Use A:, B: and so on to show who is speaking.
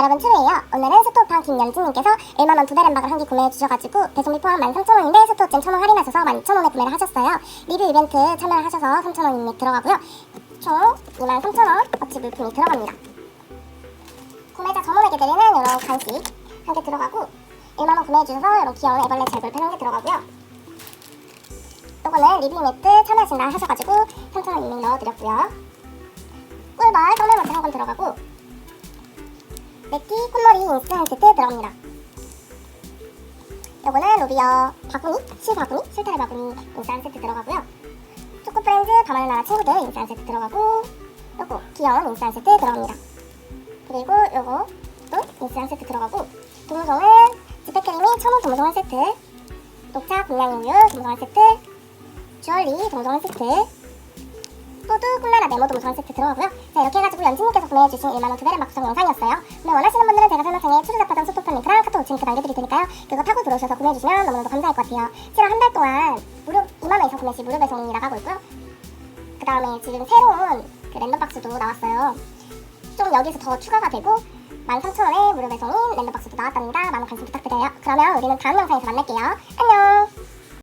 A: 여러분 트루예요. 오늘은 스토어팡 김연진님께서 1만원 두 배램박을 한개 구매해 주셔가지고 배송비 포함 13,000원인데 스토어증 1,000원 할인하셔서 12,000원에 구매를 하셨어요. 리뷰 이벤트 참여를 하셔서 3,000원 이미 들어가고요. 총 23,000원 어치 물품이 들어갑니다. 구매자 전원에게 드리는 이런 간식 한 개 들어가고 1만원 구매해 주셔서 이런 귀여운 애벌레 재볼펜 한개 들어가고요. 요거는 리뷰 이벤트 참여하신다 하셔가지고 3,000원 이미 넣어드렸고요. 꿀벌 떡메모지 한건 들어가고 네티 콧머리 인스턴 세트 들어갑니다. 요거는 로비어 바구니, 실 바구니, 실타래 바구니 인스턴 세트 들어가고요. 초코 프렌즈 밤하늘 나라 친구들 인스턴 세트 들어가고 요거 귀여운 인스턴 세트 들어갑니다. 그리고 요거 또 인스턴 세트 들어가고 동성은 지페크림이 첨우 동성한 세트 녹차 공양이 우유 동성한 세트 주얼리 동성한 세트 호두 콜라라 메모 동성한 세트 들어가고요. 자 이렇게 해가지고 연진님께서 구매해주신 1만원 두 배를 막구성 영상이었어요. 오늘 원하시는 분들은 제가 설명창에 잡하던 소토폰 링크랑 카톡 우측 링크 남겨드릴 테니까요. 그거 타고 들어오셔서 구매해주시면 너무너무 감사할 것 같아요. 실은 한 달 동안 무료 2만원 이상 구매 시 무료 배송이라고 하고 있고요. 그 다음에 지금 새로운 그 랜덤박스도 나왔어요. 좀 여기서 더 추가가 되고 13,000원에 무료 배송인 랜덤박스도 나왔답니다. 많은 관심 부탁드려요. 그러면 우리는 다음 영상에서 만날게요. 안녕!